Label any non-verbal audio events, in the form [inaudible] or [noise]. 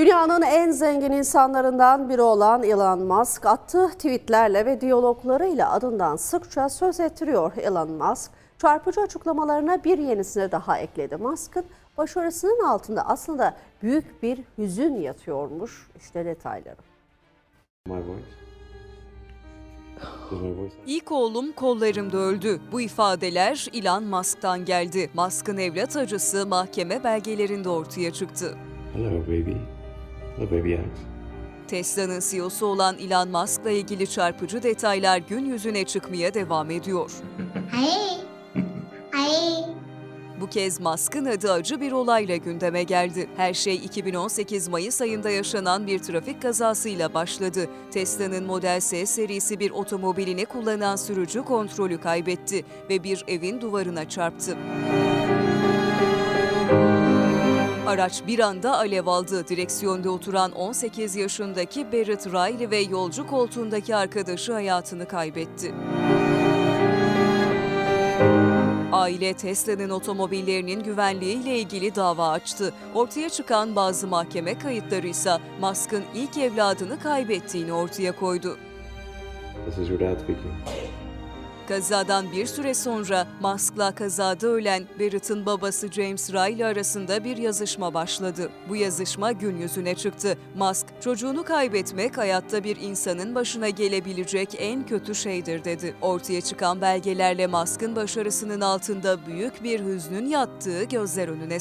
Dünyanın en zengin insanlarından biri olan Elon Musk attığı tweetlerle ve diyaloglarıyla adından sıkça söz ettiriyor Elon Musk. Çarpıcı açıklamalarına bir yenisini daha ekledi. Musk'ın başarısının altında aslında büyük bir hüzün yatıyormuş. İşte detayları. İlk oğlum kollarımda öldü. Bu ifadeler Elon Musk'tan geldi. Musk'ın evlat acısı mahkeme belgelerinde ortaya çıktı. Hello, baby. Baby Alex. Tesla'nın CEO'su olan Elon Musk'la ilgili çarpıcı detaylar gün yüzüne çıkmaya devam ediyor. [laughs] Hey. Hey. Bu kez Musk'ın adı acı bir olayla gündeme geldi. Her şey 2018 Mayıs ayında yaşanan bir trafik kazasıyla başladı. Tesla'nın Model S serisi bir otomobilini kullanan sürücü kontrolü kaybetti ve bir evin duvarına çarptı. Araç bir anda alev aldı. Direksiyonda oturan 18 yaşındaki Barrett Riley ve yolcu koltuğundaki arkadaşı hayatını kaybetti. Aile Tesla'nın otomobillerinin güvenliğiyle ilgili dava açtı. Ortaya çıkan bazı mahkeme kayıtları ise Musk'ın ilk evladını kaybettiğini ortaya koydu. This is your dad speaking. Kazadan bir süre sonra Musk'la kazada ölen Barrett'ın babası James Riley arasında bir yazışma başladı. Bu yazışma gün yüzüne çıktı. Musk, çocuğunu kaybetmek hayatta bir insanın başına gelebilecek en kötü şeydir dedi. Ortaya çıkan belgelerle Musk'ın başarısının altında büyük bir hüznün yattığı gözler önüne